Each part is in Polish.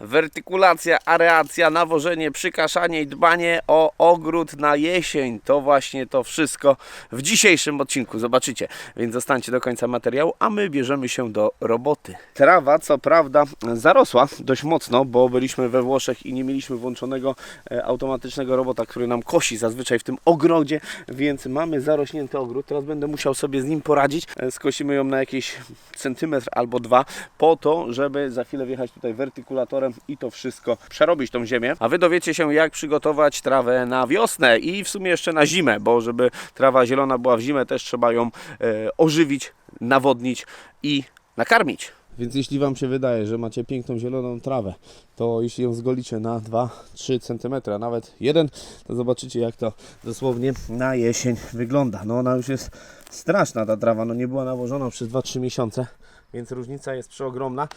Wertykulacja, areacja, nawożenie, przykaszanie i dbanie o ogród na jesień. To właśnie to wszystko w dzisiejszym odcinku. Zobaczycie. Więc zostańcie do końca materiału, a my bierzemy się do roboty. Trawa, co prawda, zarosła dość mocno, bo byliśmy we Włoszech i nie mieliśmy włączonego e, automatycznego robota, który nam kosi zazwyczaj w tym ogrodzie, więc mamy zarośnięty ogród. Teraz będę musiał sobie z nim poradzić. E, Skosimy ją na jakiś centymetr albo dwa, po to, żeby za chwilę wjechać tutaj wertykulatorem i to wszystko przerobić tą ziemię. A Wy dowiecie się, jak przygotować trawę na wiosnę i w sumie jeszcze na zimę, bo żeby trawa zielona była w zimę, też trzeba ją e, ożywić, nawodnić i nakarmić. Więc jeśli Wam się wydaje, że macie piękną zieloną trawę, to jeśli ją zgolicie na 2-3 cm, a nawet jeden, to zobaczycie jak to dosłownie na jesień wygląda. No ona już jest straszna ta trawa, no nie była nawożona przez 2-3 miesiące, więc różnica jest przeogromna.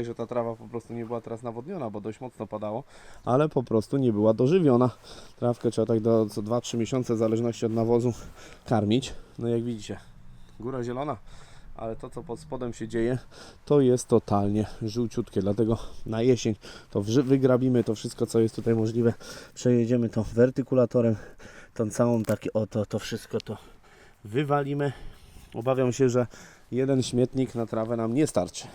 Tak, że ta trawa po prostu nie była teraz nawodniona, bo dość mocno padało, ale po prostu nie była dożywiona. Trawkę trzeba tak do co 2-3 miesiące, w zależności od nawozu, karmić. No jak widzicie, góra zielona, ale to co pod spodem się dzieje, to jest totalnie żółciutkie. Dlatego na jesień to wygrabimy to wszystko, co jest tutaj możliwe. Przejedziemy to wertykulatorem, tą całą takie oto, to wszystko to wywalimy. Obawiam się, że jeden śmietnik na trawę nam nie starczy.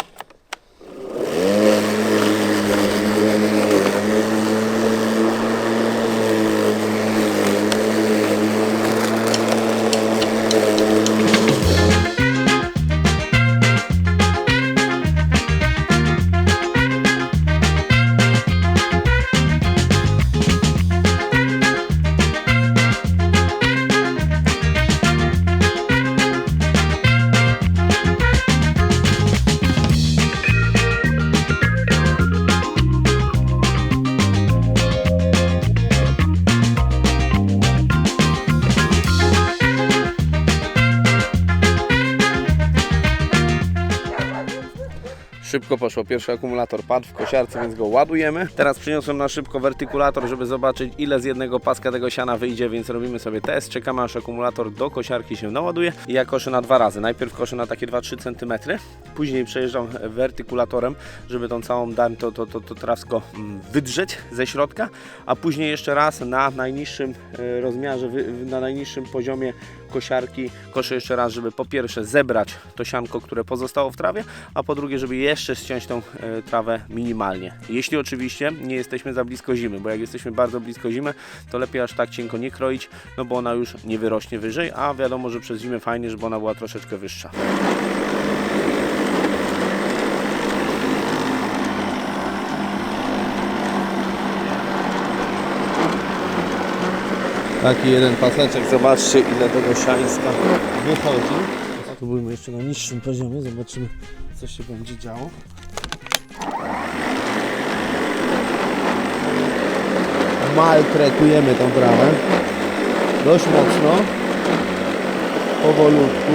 Szybko poszło, pierwszy akumulator padł w kosiarce, więc go ładujemy. Teraz przyniosłem na szybko wertykulator, żeby zobaczyć ile z jednego paska tego siana wyjdzie, więc robimy sobie test. Czekamy aż akumulator do kosiarki się naładuje ja koszę na dwa razy. Najpierw koszę na takie 2-3 cm, później przejeżdżam wertykulatorem, żeby tą całą dań, to, to, to, to trawsko mm, wydrzeć ze środka, a później jeszcze raz na najniższym e, rozmiarze, na najniższym poziomie kosiarki koszę jeszcze raz, żeby po pierwsze zebrać to sianko, które pozostało w trawie, a po drugie, żeby jeszcze ściąć tą e, trawę minimalnie. Jeśli oczywiście nie jesteśmy za blisko zimy, bo jak jesteśmy bardzo blisko zimy, to lepiej aż tak cienko nie kroić, no bo ona już nie wyrośnie wyżej, a wiadomo, że przez zimę fajnie, żeby ona była troszeczkę wyższa. Taki jeden paseczek, zobaczcie ile tego siańska wychodzi. Spróbujmy jeszcze na niższym poziomie, zobaczymy co się będzie działo. Maltretujemy tą trawę dość mocno, powolutku.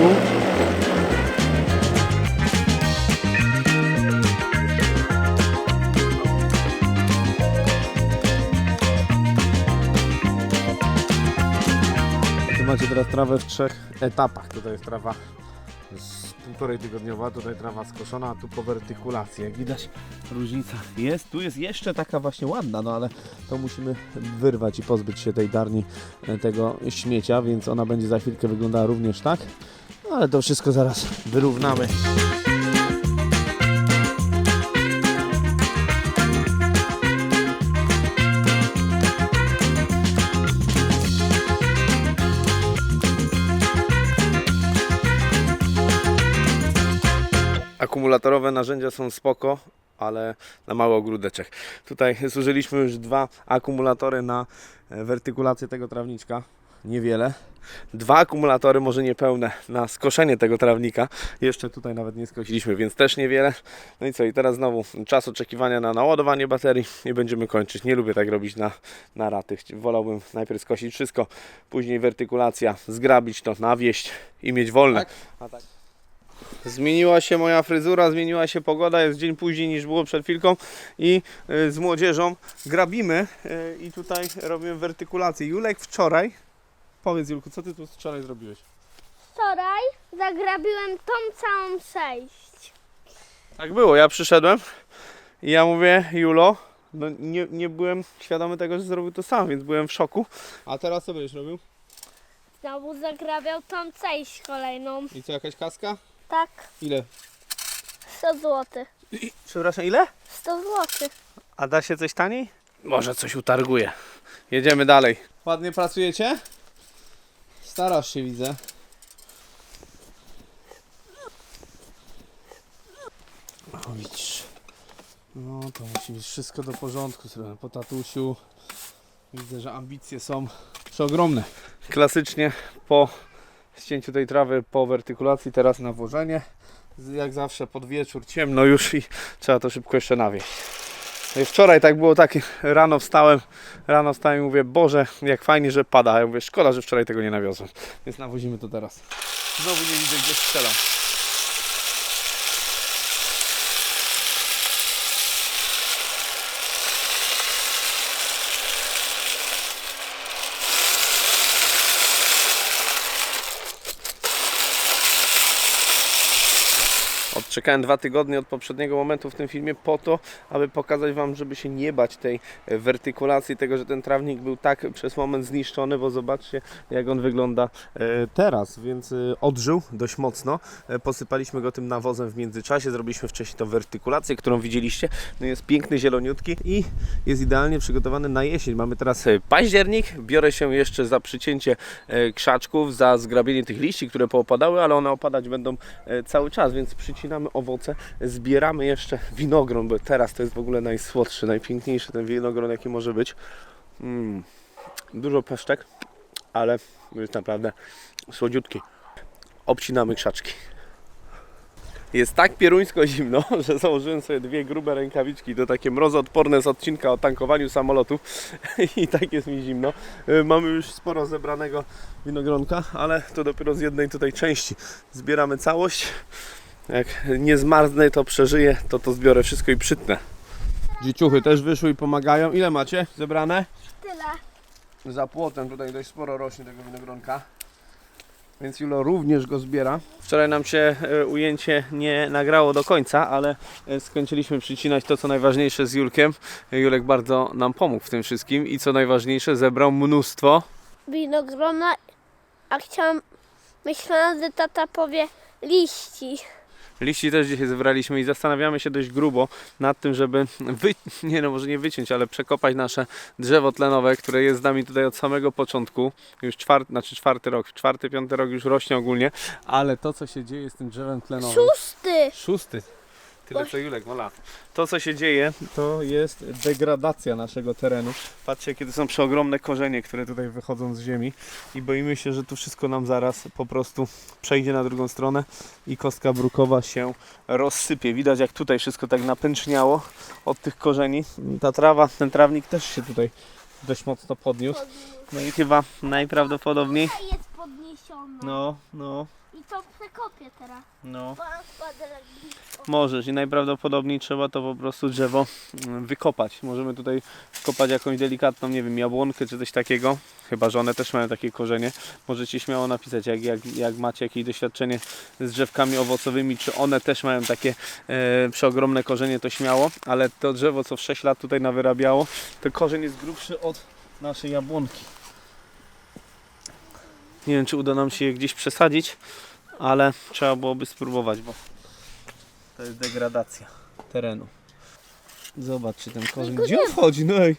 Macie teraz trawę w trzech etapach. Tutaj jest trawa z półtorej tygodniowa, tutaj trawa skoszona, a tu po wertykulacji. Jak widać różnica jest. Tu jest jeszcze taka właśnie ładna, no ale to musimy wyrwać i pozbyć się tej darni e, tego śmiecia, więc ona będzie za chwilkę wyglądała również tak. No ale to wszystko zaraz wyrównamy. Akumulatorowe narzędzia są spoko, ale na mały ogródeczek. Tutaj zużyliśmy już dwa akumulatory na e, wertykulację tego trawniczka. Niewiele. Dwa akumulatory, może niepełne, na skoszenie tego trawnika. Jeszcze tutaj nawet nie skosiliśmy, więc też niewiele. No i co, i teraz znowu czas oczekiwania na naładowanie baterii i będziemy kończyć. Nie lubię tak robić na, na raty. Wolałbym najpierw skosić wszystko, później wertykulacja, zgrabić to, nawieść i mieć wolne. A tak Zmieniła się moja fryzura, zmieniła się pogoda, jest dzień później niż było przed chwilką i y, z młodzieżą grabimy y, i tutaj robimy wertykulację. Julek wczoraj, powiedz Julku, co ty tu wczoraj zrobiłeś? Wczoraj zagrabiłem tą całą sześć. Tak było, ja przyszedłem i ja mówię, Julo, no nie, nie byłem świadomy tego, że zrobił to sam, więc byłem w szoku. A teraz co będziesz robił? Znowu zagrabiał tą sześć kolejną. I co, jakaś kaska? Tak, Ile? 100 zł. Przepraszam, ile? 100 zł. A da się coś taniej? Może coś utarguje. Jedziemy dalej. Ładnie pracujecie? Starasz się, widzę. O, widzisz. No to musi być wszystko do porządku zrobione. Po tatusiu widzę, że ambicje są przeogromne. Klasycznie po ścięciu tej trawy, po wertykulacji, teraz nawożenie. Jak zawsze pod wieczór, ciemno już i trzeba to szybko jeszcze nawieść. No Wczoraj tak było, tak rano wstałem, rano wstałem i mówię, Boże, jak fajnie, że pada. Ja mówię, szkoda, że wczoraj tego nie nawiozłem. Więc nawozimy to teraz. Znowu nie widzę, gdzie strzelam. Odczekałem dwa tygodnie od poprzedniego momentu w tym filmie po to, aby pokazać Wam, żeby się nie bać tej e, wertykulacji, tego, że ten trawnik był tak przez moment zniszczony, bo zobaczcie jak on wygląda e, teraz, więc e, odżył dość mocno. Posypaliśmy go tym nawozem w międzyczasie, zrobiliśmy wcześniej tą wertykulację, którą widzieliście. No jest piękny, zieloniutki i jest idealnie przygotowany na jesień. Mamy teraz październik, biorę się jeszcze za przycięcie krzaczków, za zgrabienie tych liści, które poopadały, ale one opadać będą cały czas, więc przycinamy owoce, zbieramy jeszcze winogron, bo teraz to jest w ogóle najsłodszy, najpiękniejszy ten winogron, jaki może być. Mm. Dużo peszczek, ale jest naprawdę słodziutki. Obcinamy krzaczki. Jest tak pieruńsko zimno, że założyłem sobie dwie grube rękawiczki, to takie mrozoodporne z odcinka o tankowaniu samolotów i tak jest mi zimno. Y, Mamy już sporo zebranego winogronka, ale to dopiero z jednej tutaj części. Zbieramy całość. Jak nie zmarznę, to przeżyję, to to zbiorę wszystko i przytnę. Dzieciuchy też wyszły i pomagają. Ile macie zebrane? Tyle. Za płotem tutaj dość sporo rośnie tego winogronka. Więc Julo również go zbiera. Wczoraj nam się e, ujęcie nie nagrało do końca, ale e, skończyliśmy przycinać to, co najważniejsze z Julkiem. Julek bardzo nam pomógł w tym wszystkim i co najważniejsze, zebrał mnóstwo. Winogrona, a chciałam, myślałam, że tata powie liści. Liści też dzisiaj zebraliśmy i zastanawiamy się dość grubo nad tym, żeby wy... nie no może nie wyciąć, ale przekopać nasze drzewo tlenowe, które jest z nami tutaj od samego początku. Już czwarty, znaczy czwarty rok, czwarty, piąty rok już rośnie ogólnie, ale to co się dzieje z tym drzewem tlenowym. Szósty. Szósty. Tyle co Julek ma lat. To co się dzieje, to jest degradacja naszego terenu. Patrzcie to są przeogromne korzenie, które tutaj wychodzą z ziemi i boimy się, że tu wszystko nam zaraz po prostu przejdzie na drugą stronę i kostka brukowa się rozsypie. Widać jak tutaj wszystko tak napęczniało od tych korzeni. Ta trawa, ten trawnik też się tutaj dość mocno podniósł. No i chyba najprawdopodobniej jest podniesiona. no, no, I to przekopię teraz. no. Bo. Możesz i najprawdopodobniej trzeba to po prostu drzewo mm, wykopać. Możemy tutaj wkopać jakąś delikatną, nie wiem, jabłonkę czy coś takiego. Chyba, że one też mają takie korzenie. Możecie śmiało napisać, jak, jak, jak macie jakieś doświadczenie z drzewkami owocowymi, czy one też mają takie e, przeogromne korzenie, to śmiało. Ale to drzewo, co w 6 lat tutaj nawyrabiało, to korzeń jest grubszy od naszej jabłonki. Nie wiem, czy uda nam się je gdzieś przesadzić, ale trzeba byłoby spróbować, bo to jest degradacja terenu. Zobaczcie ten korzeń. Gdzie on wchodzi? No ej,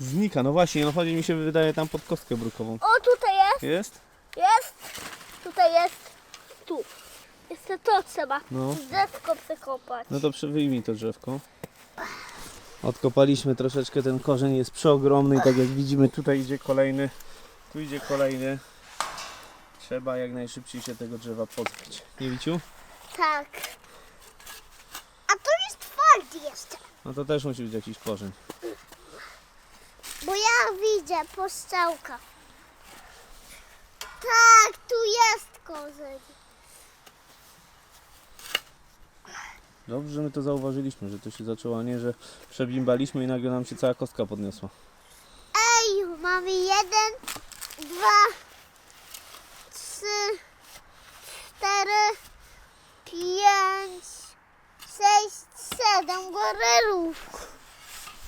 znika. No właśnie, on chodzi mi się wydaje tam pod kostkę brukową. O, tutaj jest, Jest? jest. Tutaj jest. Tu. Jeszcze to trzeba. No. Drzewko przekopać. No to przy- wyjmij to drzewko. Odkopaliśmy troszeczkę, ten korzeń jest przeogromny i tak jak widzimy tutaj idzie kolejny, tu idzie kolejny. Trzeba jak najszybciej się tego drzewa pozbyć. Nie Wiciu? Tak. A to jest twardy jeszcze. No to też musi być jakiś korzeń. Bo ja widzę postrzałka. Tak, tu jest korzeń. Dobrze, że my to zauważyliśmy, że to się zaczęło, a nie, że przebimbaliśmy i nagle nam się cała kostka podniosła. Ej, mamy jeden, dwa, trzy, cztery, pięć, sześć, siedem gorylów.